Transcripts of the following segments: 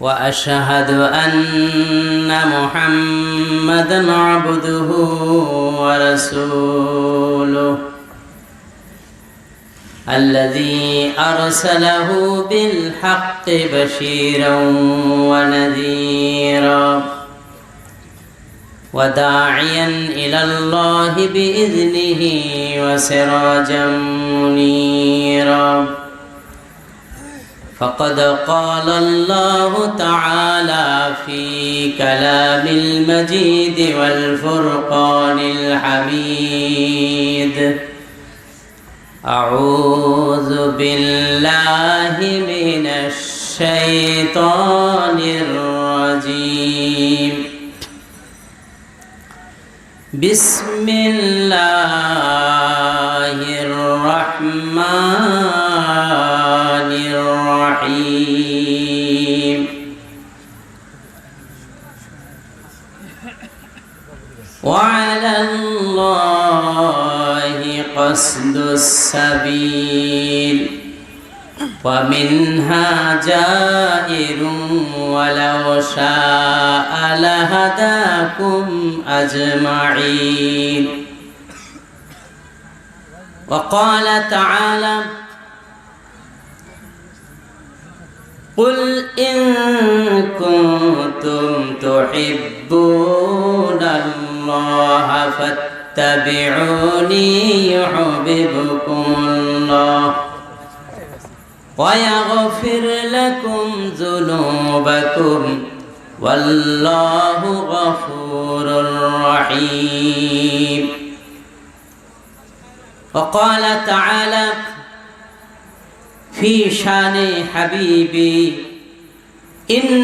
وأشهد أن محمدا عبده ورسوله الذي أرسله بالحق بشيرا ونذيرا وداعيا إلى الله بإذنه وسراجا منيرا فقد قال الله تعالى في كلام المجيد والفرقان الحميد. أعوذ بالله من الشيطان الرجيم. بسم الله الرحمن قصد السبيل ومنها جائر ولو شاء لهداكم أجمعين وقال تعالى قل إن كنتم تحبون الله فاتبعوني يحببكم الله ويغفر لكم ذنوبكم والله غفور رحيم وقال تعالى في شان حبيبي إن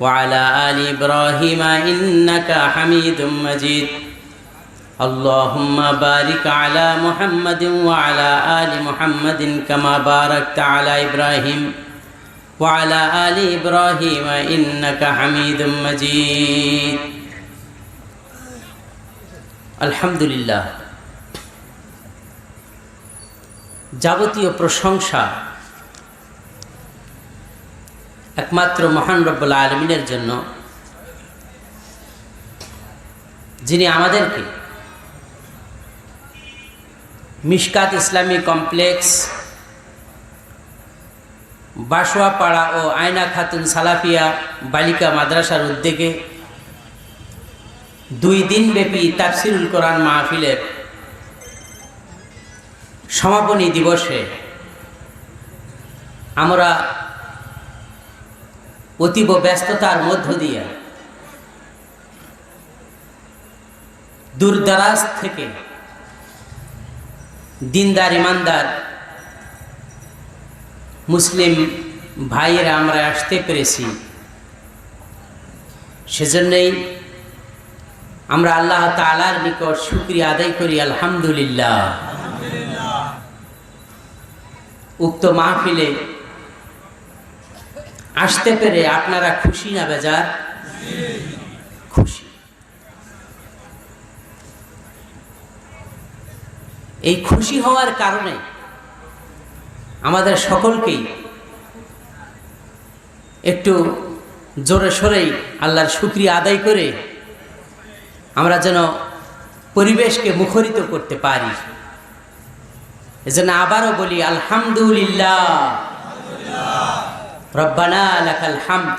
وعلى آل إبراهيم إنك حميد مجيد اللهم بارك على محمد وعلى آل محمد كما باركت على إبراهيم وعلى آل إبراهيم إنك حميد مجيد الحمد لله যাবতীয় প্রশংসা একমাত্র মহান রব্বুল আলমিনের জন্য। যিনি আমাদেরকে মিশকাত ইসলামী কমপ্লেক্স, বাসোয়াপাড়া ও আয়না খাতুন সালাফিয়া বালিকা মাদ্রাসার উদ্যোগে দুই দিনব্যাপী তাফসিরুল কোরআন মাহফিলের সমাপনী দিবসে আমরা অতীব ব্যস্ততার মধ্য দিয়ে। দূরদারাজ থেকে দিনদার, ইমানদার মুসলিম ভাইয়েরা আমরা আসতে পেরেছি। সেজন্যই আমরা আল্লাহ তালার নিকট শুক্রিয়া আদায় করি, আলহামদুলিল্লাহ। উক্ত মাহফিলে আসতে পেরে আপনারা খুশি না, বেজার? খুশি। এই খুশি হওয়ার কারণে আমাদের সকলকেই একটু জোরে সোরেই আল্লাহর শুক্রিয়া আদায় করে আমরা যেন পরিবেশকে মুখরিত করতে পারি। এজন্য আবারও বলি, আলহামদুলিল্লাহ। রব্বানা লাকাল হামদ।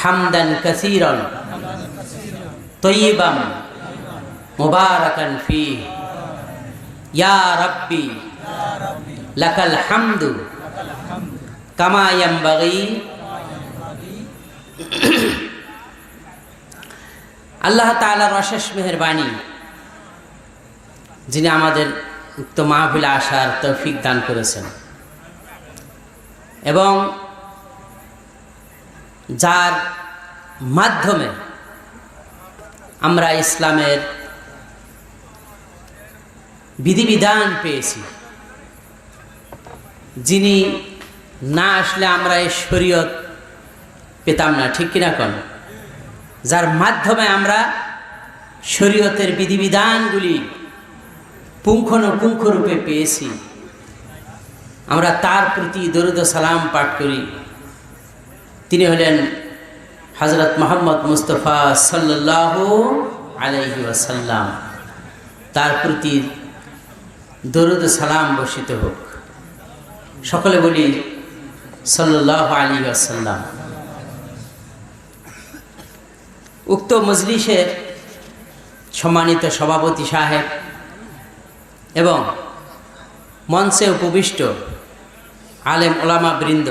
হামদান কাসীরান। তয়্যিবান মুবারাকান ফি ইয়া রাব্বি হামদু কামা ইয়ানবাগি। আল্লাহ তাআলার অশেষ মেহেরবানি যিনি আমাদের উক্ত মাহফিলে আসার তৌফিক দান করেছেন। এবং যার মাধ্যমে আমরা ইসলামের বিধিবিধান পেয়েছি, যিনি না আসলে আমরা এই শরীয়ত পেতাম না, ঠিক কিনা কোন? যার মাধ্যমে আমরা শরীয়তের বিধিবিধানগুলি পুঙ্খানুপুঙ্খ রূপে পেয়েছি। আমরা তার প্রতি দরুদ সালাম পাঠ করি। তিনি হলেন হজরত মোহাম্মদ মুস্তফা সাল্লাহ আলাইহি ওয়াসাল্লাম। তার প্রতি দরুদ সালাম বর্ষিত হোক। সকলে বলি সাল্লাহ আলী আসাল্লাম উক্ত মজলিসের সম্মানিত সভাপতি সাহেব এবং মঞ্চে উপবিষ্ট আলেম ওলামা বৃন্দ,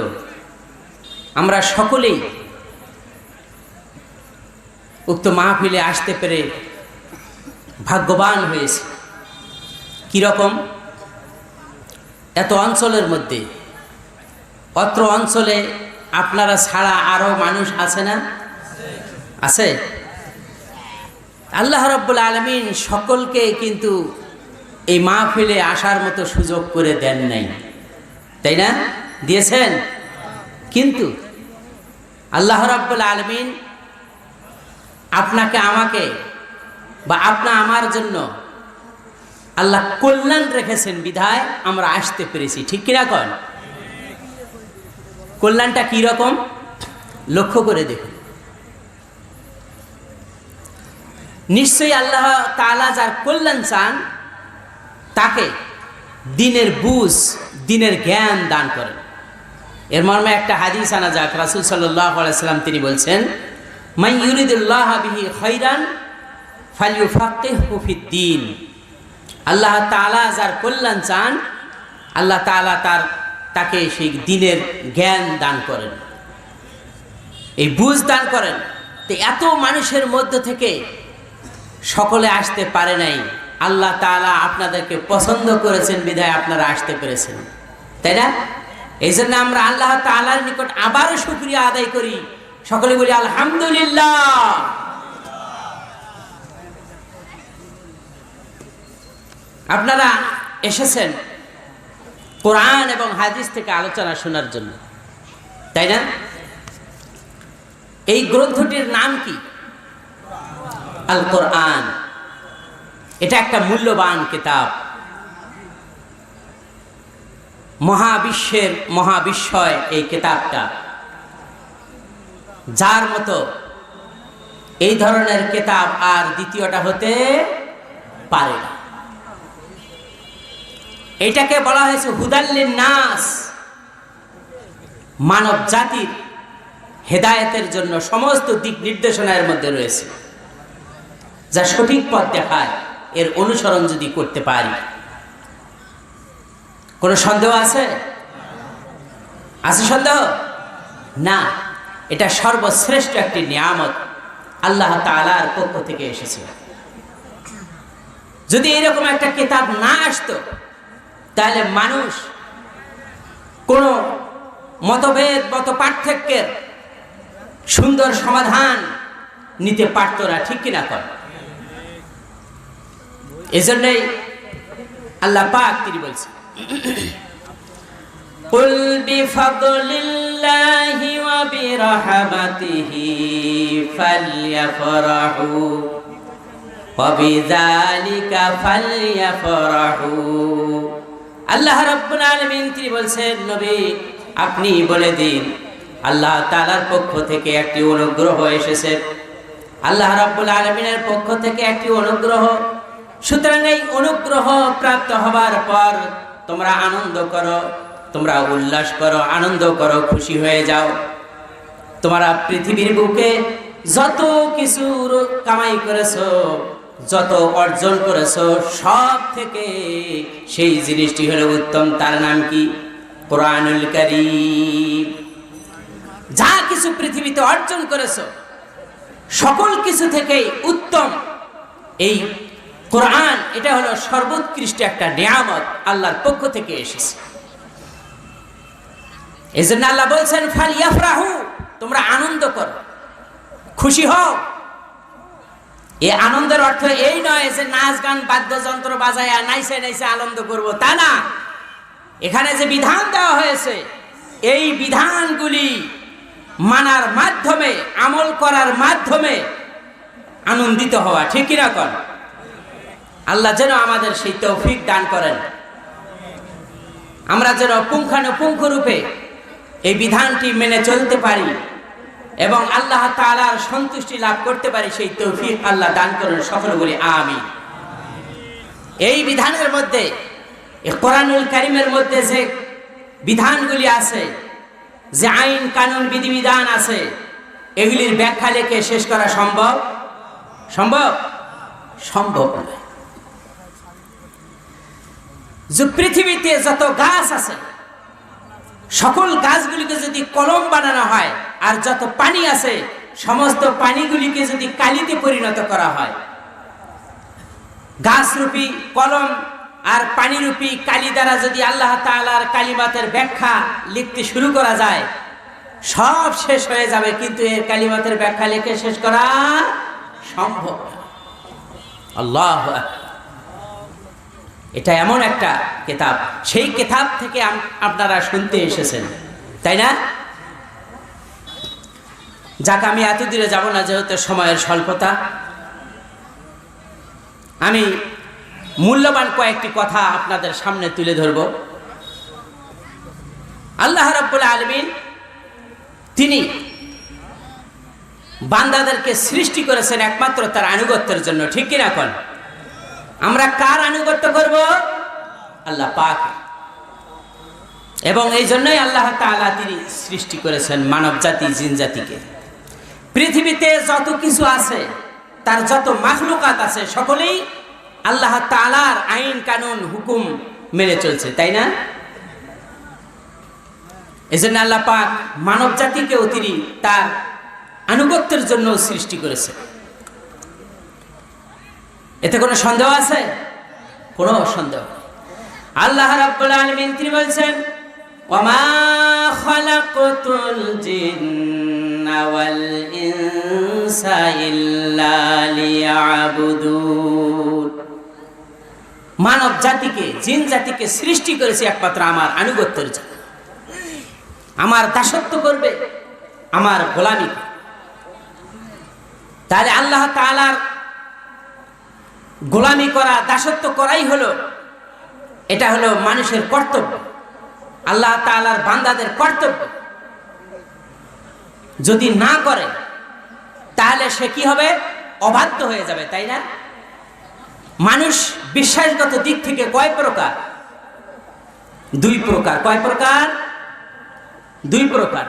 আমরা সকলেই উক্ত মাহফিলে আসতে পেরে ভাগ্যবান হয়েছে। কীরকম? এত অঞ্চলের মধ্যে, অত্র অঞ্চলে আপনারা ছাড়া আরও মানুষ আছে না? আছে? আল্লাহ রব্বুল আলমিন সকলকে কিন্তু এই মাহফিলে আসার মতো সুযোগ করে দেন নাই। তাই না? দিয়েছেন? কিন্তু আল্লাহ রব্বুল আলমিন আপনাকে, আমাকে বা আপনা আমার জন্য আল্লাহ কল্যাণ রেখেছেন বিধায় আমরা আসতে পেরেছি। ঠিক কিনা কন? কল্যাণটা কি রকম? লক্ষ্য করে দেখুন। নিশ্চয়ই আল্লাহ তালা যার কল্যাণ চান, তাকে দিনের বুঝ দিনের জ্ঞান দান করেন। এর মর্মে একটা হাদিস আনা যাক। রাসুল সাল্লাম তিনি বলছেন মাই ফালিউ আল্লাহ যার কল্যাণ চান, আল্লাহ তার, তাকে সেই দিনের জ্ঞান দান করেন। এই বুঝ দান করেন। তো এত মানুষের মধ্য থেকে সকলে আসতে পারে নাই। আল্লাহ তালা আপনাদেরকে পছন্দ করেছেন, বিধায় আপনারা আসতে পেরেছেন। তাই না? এই জন্য আমরা আল্লাহ তালার নিকট আবারও শুক্রিয়া আদায় করি। সকলে বলি, আলহামদুলিল্লাহ। আপনারা এসেছেন কোরআন এবং হাদিস থেকে আলোচনা শোনার জন্য। তাই না? এই গ্রন্থটির নাম কি? আল কোরআন এটা একটা মূল্যবান কিতাব। মহাবিশ্বের মহাবিস্ময় এই কেতাবটা। যার মতো এই ধরনের কেতাব আর দ্বিতীয়টা হতে পারে না। এটাকে বলা হয়েছে হুদাল্লিন নাস মানব জাতির হেদায়েতের জন্য সমস্ত দিক নির্দেশনার মধ্যে রয়েছে। যা সঠিক পথ দেখায়, এর অনুসরণ যদি করতে পারি। কোনো সন্দেহ আছে? আছে সন্দেহ? না। এটা সর্বশ্রেষ্ঠ একটি নিয়ামত আল্লাহ তালার পক্ষ থেকে এসেছে। যদি এরকম একটা কিতাব না আসতো, তাহলে মানুষ কোনো মতভেদ মত পার্থক্যের সুন্দর সমাধান নিতে পারতো না, ঠিক কিনা কর এজন্যই আল্লাহ পাক তিনি বলছেন قل بفضل الله وبرحمته فليفرحوا وبذلك فليفرحوا আল্লাহ রব্বুল আলমিন তিনি বলছেন নবী আপনি বলে দিন আল্লাহ তালার পক্ষ থেকে একটি অনুগ্রহ এসেছে আল্লাহ রব্বুল আলমিনের পক্ষ থেকে একটি অনুগ্রহ সুতরাং এই অনুগ্রহ প্রাপ্ত হবার পর তোমরা আনন্দ করো, তোমরা উল্লাস করো, আনন্দ করো, খুশি হয়ে যাও। তোমরা পৃথিবীর বুকে যত কিছু কামাই করেছ, যত অর্জন করেছ, সব থেকে সেই জিনিসটি হলো উত্তম, তার নাম কি? কোরআনুল কারীম। যা কিছু পৃথিবীতে অর্জন করেছ, সকল কিছু থেকেই উত্তম। এই কোরআন, এটা হলো সর্বোৎকৃষ্ট একটা নিয়ামত আল্লাহর পক্ষ থেকে এসেছে। এই জন্য আল্লাহ বলছেন ফাল ইয়াফরাহু তোমরা আনন্দ করো, খুশি হও। এই আনন্দের অর্থ এই নয় যে নাচ গান, বাদ্যযন্ত্র বাজায় আর নাইসে নাইসে আনন্দ করব, তা না। এখানে যে বিধান দেওয়া হয়েছে, এই বিধানগুলি মানার মাধ্যমে, আমল করার মাধ্যমে আনন্দিত হওয়া, ঠিক কিনা কর আল্লাহ যেন আমাদের সেই তৌফিক দান করেন। আমরা যেন পুঙ্খানুপুঙ্খ রূপে এই বিধানটি মেনে চলতে পারি এবং আল্লাহ তালার সন্তুষ্টি লাভ করতে পারি, সেই তৌফিক আল্লাহ দান করেন, সকল বলি আমি এই বিধানের মধ্যে কোরআনুল কারিমের মধ্যে যে বিধানগুলি আছে, যে আইন, কানুন, বিধিবিধান আছে, এগুলির ব্যাখ্যা লেখে শেষ করা সম্ভব? সম্ভব? সম্ভব নয়। যে পৃথিবীতে যত গাছ আছে, সকল গাছগুলিকে যদি কলম বানানো হয় আর যত পানি আছে, সমস্ত পানিগুলিকে যদি কালিতে পরিণত করা হয় গাছরূপী কলম আর পানিরূপী কালি দ্বারা যদি আল্লাহ তালার কালিমাতের ব্যাখ্যা লিখতে শুরু করা যায়, সব শেষ হয়ে যাবে, কিন্তু এর কালিমাতের ব্যাখ্যা লিখে শেষ করা সম্ভব। আল্লাহ। এটা এমন একটা কেতাব। সেই কেতাব থেকে আপনারা শুনতে এসেছেন। তাই না? যাকে, আমি এত দূরে যাব না, যেহেতু সময়ের স্বল্পতা। আমি মূল্যবান কয়েকটি কথা আপনাদের সামনে তুলে ধরব। আল্লাহ রাব্বুল আলমিন তিনি বান্দাদেরকে সৃষ্টি করেছেন একমাত্র তার আনুগত্যের জন্য, ঠিক কিনা কন? আমরা কার আনুগত্য করব? আল্লাহ পাক। এবং এই জন্যই আল্লাহ তাআলা তিনি সৃষ্টি করেছেন মানব জাতি, জিন জাতিকে। পৃথিবীতে যত কিছু আছে, তার যত মাখলুকাত আছে, সকলেই আল্লাহ তাআলার আইন, কানুন, হুকুম মেনে চলছে, তাই না? এজন্য আল্লাহ পাক মানব জাতিকেও তিনি তার আনুগত্যের জন্য সৃষ্টি করেছে এতে কোনো সন্দেহ আছে? কোনো সন্দেহ আল্লাহ রাব্বুল আলামিন তিনি বলছেন, ওমা খালাকতুল জিন্না ওয়াল ইনসা ইল্লা লিয়াবুদুন। মানব জাতিকে, জিন জাতিকে সৃষ্টি করেছে একমাত্র আমার আনুগত্যের জন্য। আমার দাসত্ব করবে, আমার গোলামি। তাহলে আল্লাহ তাআলার গোলামি করা, দাসত্ব করাই হলো, এটা হলো মানুষের কর্তব্য। আল্লাহ তাআলার বান্দাদের কর্তব্য। যদি না করে, তাহলে সে কি হবে? অবাধ্য হয়ে যাবে, তাই না? মানুষ বিশ্বাসগত দিক থেকে কয় প্রকার? দুই প্রকার। কয় প্রকার? দুই প্রকার।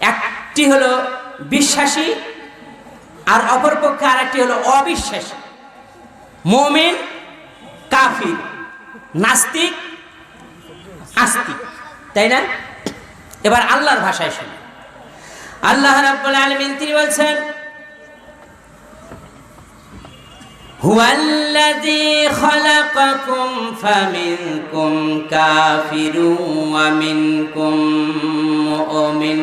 একটি হলো বিশ্বাসী, আর অপরপক্ষে আর একটি হলো অবিশ্বাসী। মমিন কাফির নাস্তিক আস্তিক তাই না এবার আল্লাহর ভাষায় শুনি আল্লাহ রাব্বুল আলামিন তিনি বলছেন هو الذي خلقكم فمنكم كافر ومنكم مؤمن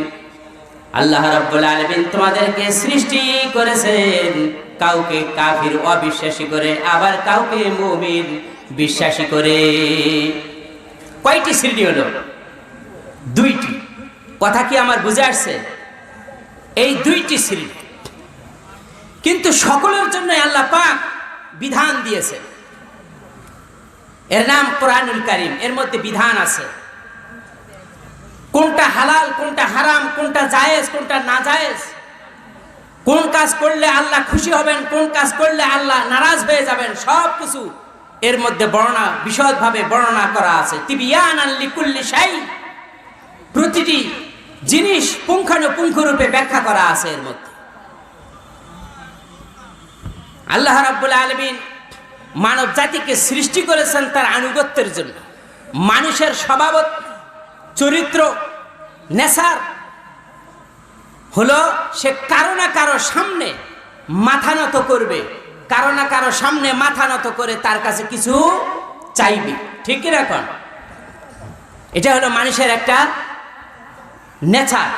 আল্লাহ রাব্বুল আলামিন তোমাদেরকে সৃষ্টি করেছেন। কাউকে কাফির অবিশ্বাসী করে, আবার কাউকে মুমিন বিশ্বাসী করে। কয়টি শ্রেণি হলো? দুইটি। কথা কি আমার বুঝে আসছে? এই দুইটি শ্রেণি কিন্তু সকলের জন্য আল্লাহ পাক বিধান দিয়েছে এর নাম কোরআনুল করিম, এর মধ্যে বিধান আছে। কোনটা হালাল, কোনটা হারাম, কোনটা জায়েজ, কোনটা না জায়েজ? কোন কাজ করলে আল্লাহ খুশি হবেন, কোন কাজ করলে আল্লাহ নারাজ হয়ে যাবেন, সব কিছু এর মধ্যে বর্ণনা, বিশদভাবে বর্ণনা করা আছে। প্রতিটি জিনিস পুঙ্খানুপুঙ্খ রূপে ব্যাখ্যা করা আছে এর মধ্যে। আল্লাহ রাব্বুল আলমিন মানব জাতিকে সৃষ্টি করেছেন তার আনুগত্যের জন্য। মানুষের স্বভাবত চরিত্র নেশার হলো সে কারও না কারও সামনে মাথা নত করবে। কারও না কারও সামনে মাথা নত করে তার কাছে কিছু চাইবে। ঠিক কি এখন এটা হলো মানুষের একটা নেচার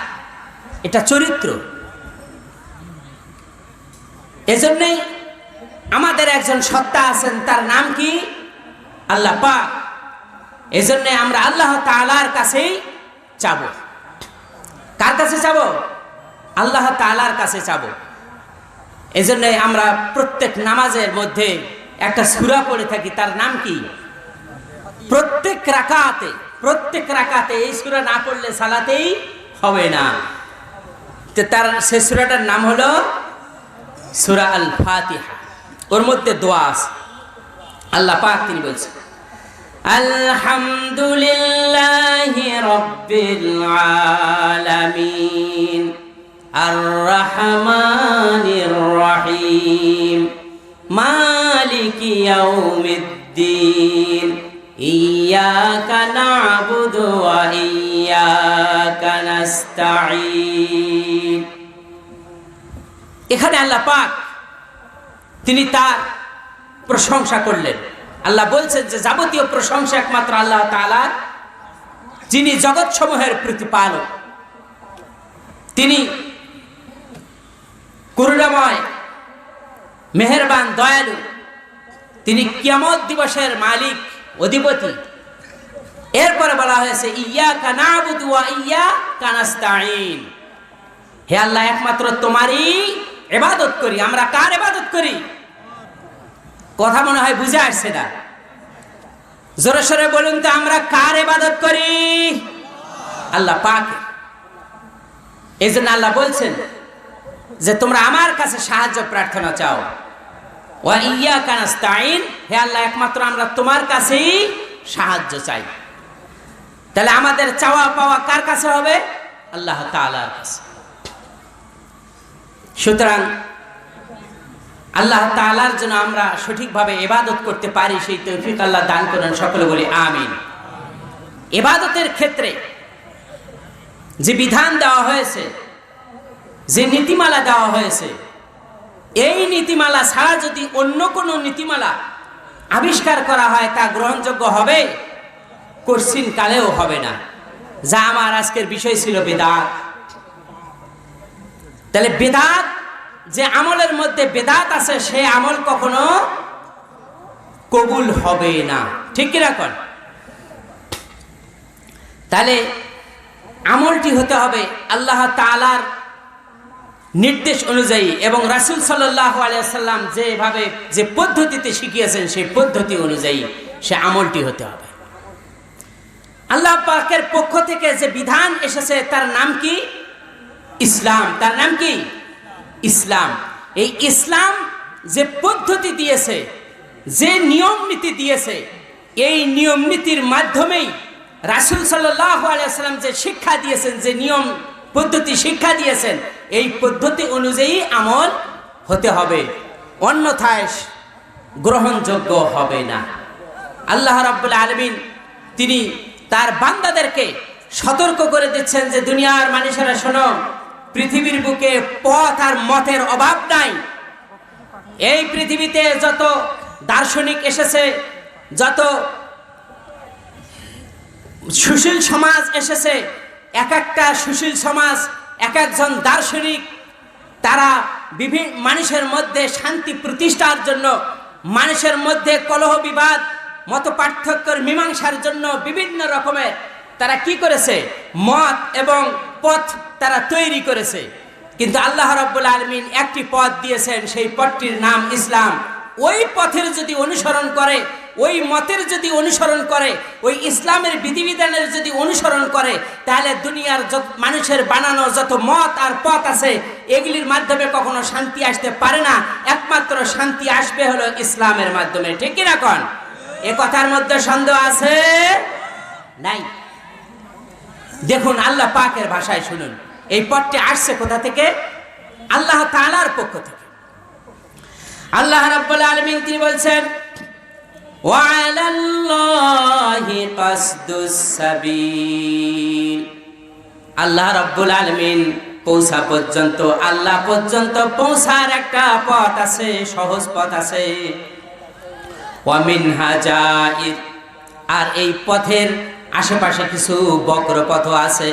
এটা চরিত্র। এজন্যই আমাদের একজন সত্তা আছেন, তার নাম কি? আল্লাহ পাক। এজন্য আমরা আল্লাহ তালার কাছেই চাব কার কাছে চাব আল্লাহ তালার কাছে চাব এজন্য আমরা প্রত্যেক নামাজের মধ্যে একটা সুরা পড়ে থাকি, তার নাম কি? প্রত্যেক রাকাতে প্রত্যেক রাকাতে এই সুরা না পড়লে সালাতেই হবে না। তো তার সে সুরাটার নাম হলো সুরা আল ফাতিহা ওর মধ্যে দোয়া আছে। আল্লাহ পাক তিনি বলছেন আলহামদুলিল্লাহি রব্বিল আলামিন। আর রহমানির রহিম। মালিকি ইয়াউমিদ্দিন। ইয়াকা না'বুদু ওয়া ইয়াকা নাস্তাঈন। এখানে আল্লাহ পাক তিনি তার প্রশংসা করলেন। আল্লাহ বলছেন যে যাবতীয় প্রশংসা একমাত্র আল্লাহ তালার যিনি জগৎসমূহের প্রতিপালক। তিনি করুণাময়, মেহেরবান, দয়ালু। তিনি কিয়ামত দিবসের মালিক, অধিপতি। এরপরে বলা হয়েছে ইয়া কানাবুদু ওয়া ইয়া কানাস্তাইন হে আল্লাহ, একমাত্র তোমারই এবাদত করি। আমরা কার এবাদত করি? কথা মনে হয় বুঝে আসছে না। জোরে সরে বলুন তো, আমরা কার এবাদত করি? আল্লাহ পাক। এই জন্য আল্লাহ বলছেন যে, তোমরা আমার কাছে সাহায্য প্রার্থনা চাও। ওয়া ইয়া কানাস্তাইন হে আল্লাহ, একমাত্র আমরা তোমার কাছেই সাহায্য চাই। তাহলে আমাদের চাওয়া পাওয়া কার কাছে হবে? আল্লাহ তাআলার কাছে। সুতরাং আল্লাহ তালার জন্য আমরা সঠিকভাবে এবাদত করতে পারি, সেই তৌফিক আল্লাহ দান করেন, সকলে বলি আমিন। এবাদতের ক্ষেত্রে যে বিধান দেওয়া হয়েছে, যে নীতিমালা দেওয়া হয়েছে, এই নীতিমালা ছাড়া যদি অন্য কোনো নীতিমালা আবিষ্কার করা হয়, তা গ্রহণযোগ্য হবে? কঠিন কালেও হবে না। যা আমার আজকের বিষয় ছিল বেদাত। তাহলে বেদাত যে আমলের মধ্যে বেদাত আছে সে আমল কখনো কবুল হবে না। ঠিক কীরকম তাহলে আমলটি হতে হবে আল্লাহ তালার নির্দেশ অনুযায়ী এবং রাসুল সাল্লাহ আলিয়াল্লাম যেভাবে যে পদ্ধতিতে শিখিয়েছেন, সেই পদ্ধতি অনুযায়ী সে আমলটি হতে হবে। আল্লাহ পাকের পক্ষ থেকে যে বিধান এসেছে, তার নাম কি? ইসলাম। তার নাম কি? ইসলাম। এই ইসলাম যে পদ্ধতি দিয়েছে, যে নিয়ম নীতি দিয়েছে, এই নিয়ম নীতির মাধ্যমেই রাসুল আলিয়াল্লাম যে শিক্ষা দিয়েছেন, যে নিয়ম পদ্ধতি শিক্ষা দিয়েছেন, এই পদ্ধতি অনুযায়ী আমল হতে হবে। অন্যথায় গ্রহণযোগ্য হবে না। আল্লাহ রাব্বুল আলমিন তিনি তার বান্দাদেরকে সতর্ক করে দিচ্ছেন যে, দুনিয়ার মানুষেরা শোনো পৃথিবীর বুকে পথ আর মতের অভাব নাই। এই পৃথিবীতে যত দার্শনিক এসেছে, যত সুশীল সমাজ এসেছে, এক একটা সুশীল সমাজ, এক একজন দার্শনিক, তারা বিভিন্ন মানুষের মধ্যে শান্তি প্রতিষ্ঠার জন্য, মানুষের মধ্যে কলহ বিবাদ, মত পার্থক্যের মীমাংসার জন্য বিভিন্ন রকমের তারা কি করেছে? মত এবং পথ তারা তৈরি করেছে। কিন্তু আল্লাহ রব্বুল আলমিন একটি পথ দিয়েছেন, সেই পথটির নাম ইসলাম। ওই পথের যদি অনুসরণ করে, ওই মতের যদি অনুসরণ করে, ওই ইসলামের বিধিবিধানের যদি অনুসরণ করে, তাহলে দুনিয়ার যত মানুষের বানানো যত মত আর পথ আছে, এগুলির মাধ্যমে কখনো শান্তি আসতে পারে না। একমাত্র শান্তি আসবে হলো ইসলামের মাধ্যমে। ঠিক কিনা কন? এ কথার মধ্যে সন্দেহ আছে? নাই। দেখুন আল্লাহ পাকের ভাষায় শুনুন এই পথটি আসছে কোথা থেকে আল্লাহ তাআলার পক্ষ থেকে আল্লাহ রাব্বুল আলামিন তিনি বলছেন وعلى الله قصد السبيل আল্লাহ রাব্বুল আলামিন পৌঁছা পর্যন্ত আল্লাহ পর্যন্ত পৌঁছার একটা পথ আছে সহজ পথ আছে ওয়ামিনহা জাইর আর এই পথের আশেপাশে কিছু বক্র পথ আছে।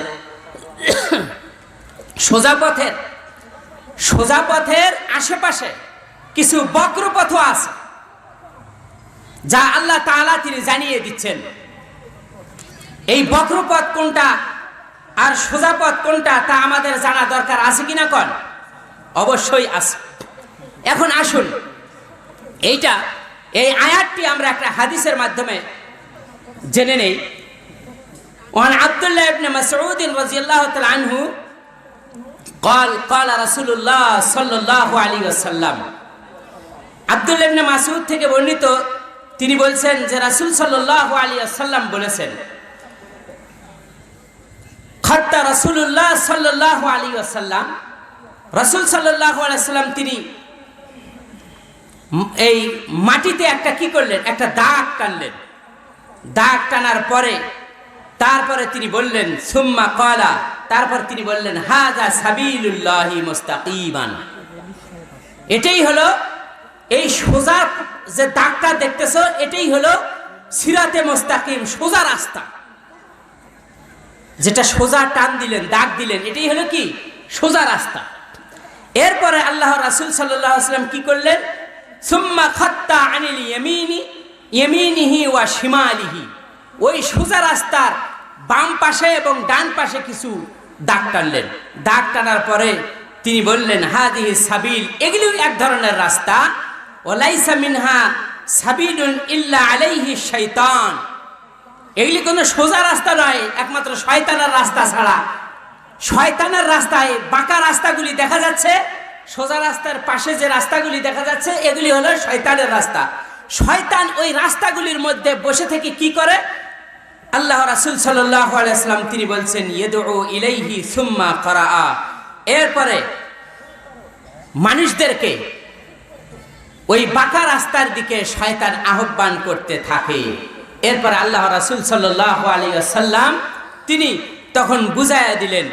সোজা পথের সোজা পথের আশেপাশে কিছু বক্র পথ আছে, যা আল্লাহ তাআলা তিনি জানিয়ে দিচ্ছেন। এই বক্র পথ কোনটা আর সোজা পথ কোনটা তা আমাদের জানা দরকার আছে কিনা কন? অবশ্যই আছে। এখন আসুন, এইটা, এই আয়াতটি আমরা একটা হাদিসের মাধ্যমে জেনে নেই। ওয়ান আব্দুল্লাহ ইবনে মাসউদ রাদিয়াল্লাহু তাআলা আনহু قال قال رسول الله صلى الله عليه وسلم আব্দুল্লাহ ইবনে মাসউদ থেকে বর্ণিত তিনি বলছেন যে রাসূল সাল্লাল্লাহু আলাইহি ওয়াসাল্লাম বলেছেন খাত্তা রাসূলুল্লাহ সাল্লাল্লাহু আলাইহি ওয়াসাল্লাম রাসূল সাল্লাল্লাহু আলাইহি ওয়াসাল্লাম তিনি ম- এই মাটিতে একটা কি করলেন একটা দাগ টানলেন দাগ টানার পরে তারপরে তিনি বললেন, সুম্মা কলা তারপর তিনি বললেন হাজা সাবিলুল্লাহি মুস্তাকিমান। এটাই হলো এই সোজা যে দাগটা দেখতেছো, এটাই হলো সিরাতে মোস্তাকিম সোজা রাস্তা। যেটা সোজা টান দিলেন, দাগ দিলেন, এটাই হলো কি? সোজা রাস্তা। এরপরে আল্লাহ রাসূল ওয়াসাল্লাম কি করলেন? সুম্মা খাত্তা আনিল ইয়ামিনি, ইয়ামিনিহি ওয়া শিমালিহি। ওই সোজা রাস্তার বাম পাশে এবং ডান পাশে কিছু দাগ টানলেন। দাগ টানার পরে তিনি বললেন, হাদিহি সাবিল। এগুলিও এক ধরনের রাস্তা। ওলাইসা মিনহা সাবিলুন ইল্লা আলাইহি শাইতান। এগুলি কোনো সোজা রাস্তা নয়, একমাত্র শয়তানের রাস্তা ছাড়া। শয়তানের রাস্তায় বাঁকা রাস্তাগুলি দেখা যাচ্ছে, সোজা রাস্তার পাশে যে রাস্তাগুলি দেখা যাচ্ছে, এগুলি হলো শয়তানের রাস্তা। শয়তান ওই রাস্তাগুলির মধ্যে বসে থেকে কি করে? আল্লাহ রাসুল সাল্লাম তিনি বলছেন সুম্মা করা এরপরে মানুষদেরকে ওই বাঁকা রাস্তার দিকে শয়তান আহ্বান করতে থাকে। এরপরে আল্লাহ রাসুল সাল্লাহ আলিয়া সাল্লাম তিনি তখন বুঝাইয়া দিলেন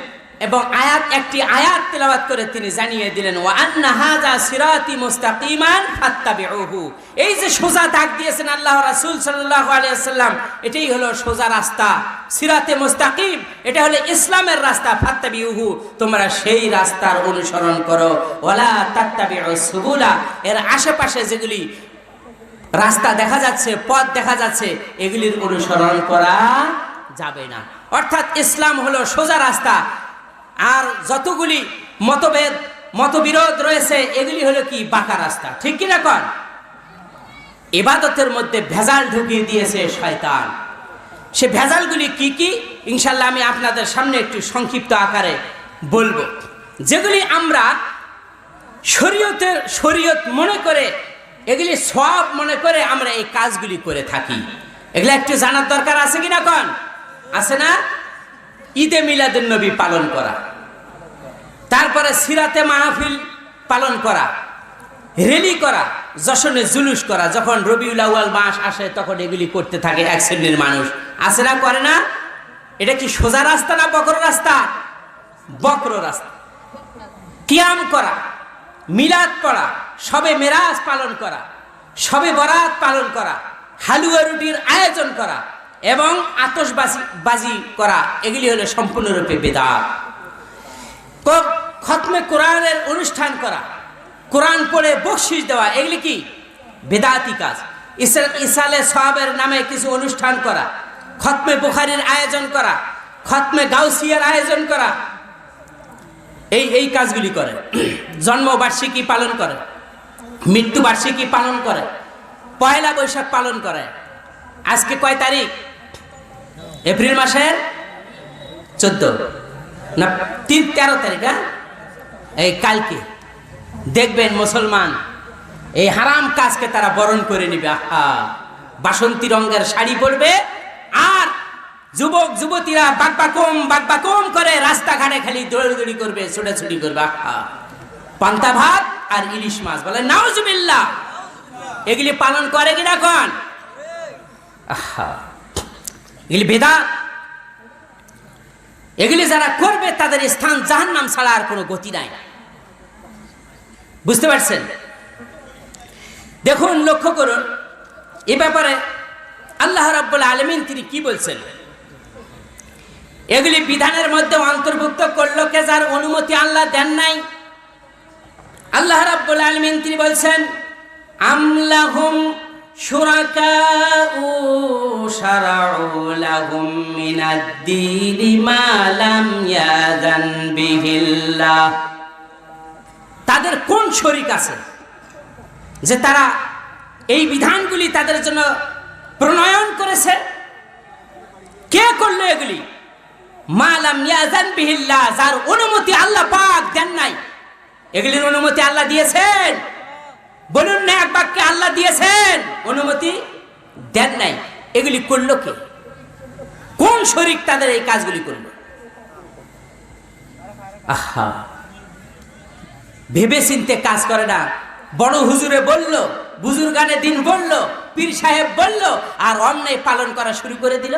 এবং আয়াত, একটি আয়াত তেলাওয়াত করে তিনি জানিয়ে দিলেন, ওয়া আন্না হাযা সিরাতি মুস্তাকিমান ফাত্তাবিউহু। এই যে সোজা দাগ দিয়েছেন আল্লাহ রাসূল সাল্লাল্লাহু আলাইহি সাল্লাম এটাই হলো সোজা রাস্তা। সিরাতে মুস্তাকিম, এটা হলো ইসলামের রাস্তা ফাত্তাবি ফাত্তাবিউহু। তোমরা সেই রাস্তার অনুসরণ করো। ওয়ালা তাত্তাবিউ সুবুলা, এর আশেপাশে যেগুলি রাস্তা দেখা যাচ্ছে, পথ দেখা যাচ্ছে, এগুলির অনুসরণ করা যাবে না। অর্থাৎ ইসলাম হলো সোজা রাস্তা আর যতগুলি মতভেদ, মতবিরোধ রয়েছে, এগুলি হলো কি? বাঁকা রাস্তা। ঠিক কিনা কন? এবাদতের মধ্যে ভেজাল ঢুকিয়ে দিয়েছে শয়তান। সে ভেজালগুলি কি কি? ইনশাল্লাহ আমি আপনাদের সামনে একটু সংক্ষিপ্ত আকারে বলব। যেগুলি আমরা শরীয়তের শরীয়ত মনে করে, এগুলি সব মনে করে আমরা এই কাজগুলি করে থাকি। এগুলো একটু জানার দরকার আছে কিনা কন? আছে না? ঈদে মিলাদুন নবী পালন করা। তারপরে সিরাতে মাহফিল পালন করা। রেলি করা, যশনে জুলুস করা, যখন রবিউল আউয়াল মাস আসে তখন এগুলি করতে থাকে এক শ্রেণির মানুষ। আছে না করে না? এটা কি সোজা রাস্তা না বক্র রাস্তা? বক্র রাস্তা। কিয়াম করা, মিলাদ পড়া, সবে মেরাজ পালন করা, সবে বরাত পালন করা, হালুয়া রুটির আয়োজন করা এবং আতসবাজি বাজি করা, এগুলি হলো সম্পূর্ণরূপে বেদাত। খতমে কোরআনের অনুষ্ঠান করা, কোরআন পড়ে বকশিস দেওয়া, এগুলি কি? বেদাতি কাজ। ইসা- ইসালে সাহাবের নামে কিছু অনুষ্ঠান করা, খতমে বুখারির আয়োজন করা, খতমে গাউসিয়ার আয়োজন করা। এই এই কাজগুলি করে। জন্মবার্ষিকী পালন করে মৃত্যুবার্ষিকী পালন করে, পয়লা বৈশাখ পালন করে। আজকে কয় তারিখ? এপ্রিল মাসের চোদ্দ। না, তিন, তেরো তারিখ হ্যাঁ? এই কালকে। দেখবেন মুসলমান, এই হারাম কাজকে তারা বরণ করে নিবে। আহা! বাসন্তী রঙের শাড়ি পরবে আর যুবক, যুবতীরা বাকবাকুম বাকবাকুম করে রাস্তাঘাটে খালি দৌড়দৌড়ি করবে, ছোটাছুটি করবে। আহা! পান্তা ভাত আর ইলিশ মাছ বলে নাউজুবিল্লাহ! এগুলি পালন করে কিনা কন? আহা! এগুলি বেদাত। এগুলি যারা করবে, তাদের স্থান জাহান নাম ছাড়া আর কোনো গতি নাই। বুঝতে পারছেন? দেখুন, লক্ষ্য করুন, এ ব্যাপারে আল্লাহ রাব্বুল আলমিন তিনি কি বলছেন? এগুলি বিধানের মধ্যে অন্তর্ভুক্ত করল কে যার অনুমতি আল্লাহ দেন নাই? আল্লাহ রাব্বুল আলমিন তিনি বলছেন, আমলাহুম শুরাকাউ শারাউ লাহুম মিনাদ-দীনি মা লাম ইয়াযান বিহিল্লাহ তাদের কোন শরিক আছে? যে তারা এই বিধানগুলি তাদের জন্য প্রণয়ন করেছে? কে করল এগুলি? মালাম ইয়াজান বিহিল্লাহ, যার অনুমতি আল্লাহ পাক দেন নাই। এগুলির অনুমতি আল্লাহ দিয়েছেন। বলুন না এক বাক্যে আল্লাহ দিয়েছেন? অনুমতি দেন নাই। এগুলি করল কে? কোন শরিক তাদের এই কাজগুলি করল? আহা। ভেবে চিনতে কাজ করে না। বড় হুজুরে বলল বুজুর গানে দিন বলল, পীর সাহেব বলল, আর অন্যায় পালন করা শুরু করে দিল।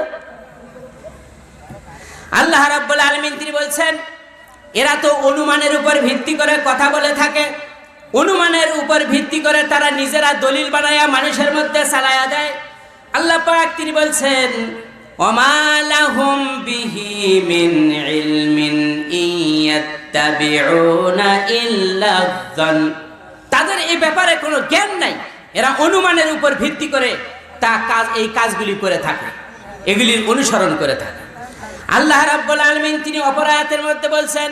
আল্লাহ রাব্বুল আলামিন তিনি বলছেন, এরা তো অনুমানের উপর ভিত্তি করে কথা বলে থাকে। অনুমানের উপর ভিত্তি করে তারা নিজেরা দলিল বানায়া মানুষের মধ্যে চালায়া দেয়। আল্লাহ পাক তিনি বলছেন মিন তাদের এই ব্যাপারে কোনো জ্ঞান নাই। এরা অনুমানের উপর ভিত্তি করে তা কাজ, এই কাজগুলি করে থাকে। এগুলির অনুসরণ করে থাকে। আল্লাহ রাব্বুল আলামিন তিনি অপরায়াতের মধ্যে বলছেন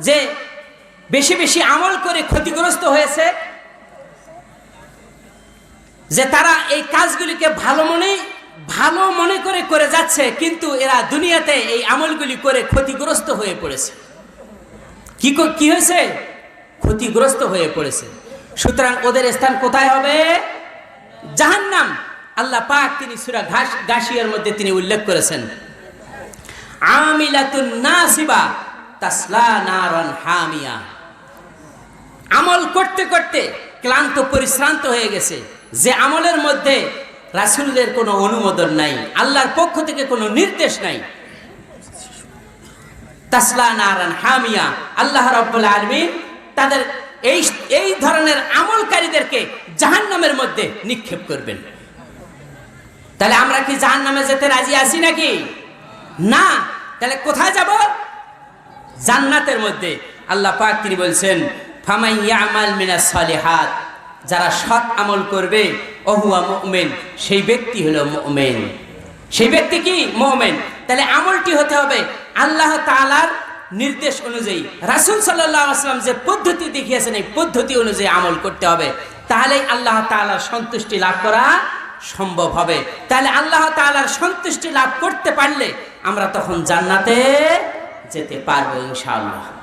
যে বেশি বেশি আমল করে ক্ষতিগ্রস্ত হয়েছে, যে তারা এই কাজগুলিকে ভালো মনে ভালো মনে করে করে যাচ্ছে, কিন্তু এরা দুনিয়াতে এই আমলগুলি করে ক্ষতিগ্রস্ত হয়ে পড়েছে। কি ক- হয়েছে? ক্ষতিগ্রস্ত হয়ে পড়েছে। সুতরাং ওদের স্থান কোথায় হবে? জাহান্নাম। আল্লাহ পাক তিনি সুরা ঘাস গাশিয়ার মধ্যে তিনি উল্লেখ করেছেন। আমিলাতুন নাসিবা। আমল করতে করতে ক্লান্ত, পরিশ্রান্ত হয়ে গেছে। যে আমলের মধ্যে রাসূলের কোনো অনুমোদন নাই, আল্লাহর পক্ষ থেকে কোনো নির্দেশ নাই। তাসলা নারান হামিয়া, আল্লাহ রাব্বুল আলামিন তাদের এই এই ধরনের আমলকারীদেরকে জাহান্নামের মধ্যে নিক্ষেপ করবেন। তাহলে আমরা কি জাহান্নামে যেতে রাজি আছি নাকি? না। তাহলে কোথায় যাব? জান্নাতের মধ্যে আল্লাহ পাক তিনি বলছেন ফামাই ইয়ামাল মিনাস সালিহাত যারা সৎ আমল করবে, অহুয়া মুমিন, সেই ব্যক্তি হলো মুমিন। সেই ব্যক্তি কি? মুমিন। তাহলে আমলটি হতে হবে আল্লাহ তাআলার নির্দেশ অনুযায়ী। রাসূল আলাইহি যে পদ্ধতি দেখিয়েছেন, এই পদ্ধতি অনুযায়ী আমল করতে হবে। তাহলেই আল্লাহ তাআলার সন্তুষ্টি লাভ করা সম্ভব হবে। তাহলে আল্লাহ তাআলার সন্তুষ্টি লাভ করতে পারলে আমরা তখন জান্নাতে যেতে পারব ইনশাআল্লাহ।